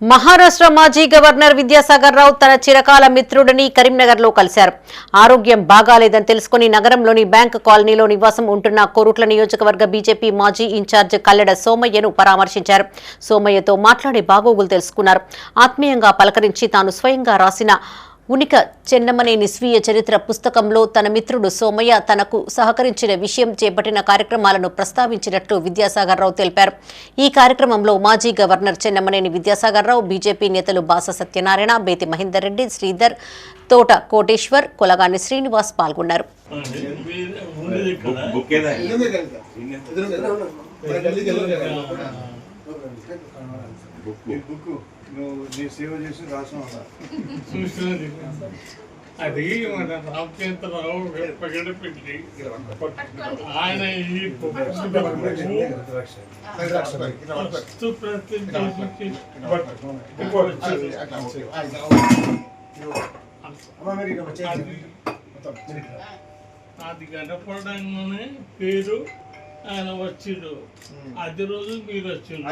మహారాష్ట్ర మాజీ గవర్నర్ విద్యాసాగర్ రావు తన చిరకాల మిత్రుడిని కరీంనగర్లో కలిశారు. ఆరోగ్యం బాగాలేదని తెలుసుకుని నగరంలోని బ్యాంక్ కాలనీలో నివాసం ఉంటున్న కోరుట్ల నియోజకవర్గ బీజేపీ మాజీ ఇన్ఛార్జ్ కల్లెడ సోమయ్యను పరామర్శించారు. సోమయ్యతో మాట్లాడి బాగోగులు తెలుసుకున్నారు. ఆత్మీయంగా పలకరించి తాను స్వయంగా రాసిన ఉనిక చెన్నమనేని స్వీయ చరిత్ర పుస్తకంలో తన మిత్రుడు సోమయ్య తనకు సహకరించిన విషయం చేపట్టిన కార్యక్రమాలను ప్రస్తావించినట్లు విద్యాసాగర్ రావు తెలిపారు ఈ కార్యక్రమంలో మాజీ గవర్నర్ చెన్నమనేని విద్యాసాగర్ రావు బీజేపీ నేతలు బాస సత్యనారాయణ బేతి మహేందర్ రెడ్డి శ్రీధర్ తోట కోటేశ్వర్ కొలగాని శ్రీనివాస్ పాల్గొన్నారు బుక్ నువ్వు నీ సేవ చేసి రాసిన అది మన రామచంద్రరావు పగడపెట్టి ఆయన ఈ వస్తు అది కనపడంగానే పేరు ఆయన వచ్చిండు. అది రోజు మీరు వచ్చిండు.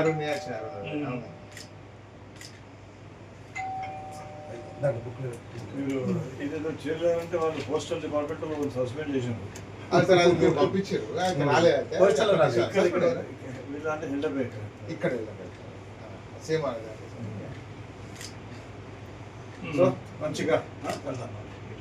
మీరు ఇదేదో చేయలేదంటే వాళ్ళు పోస్టల్ డిపార్ట్మెంట్ వాళ్ళు సస్పెండ్ చేసిండ్రు. వీళ్ళంటే ఇక్కడ సేమ్ సో మంచిగా ఆ, వెళ్దాం.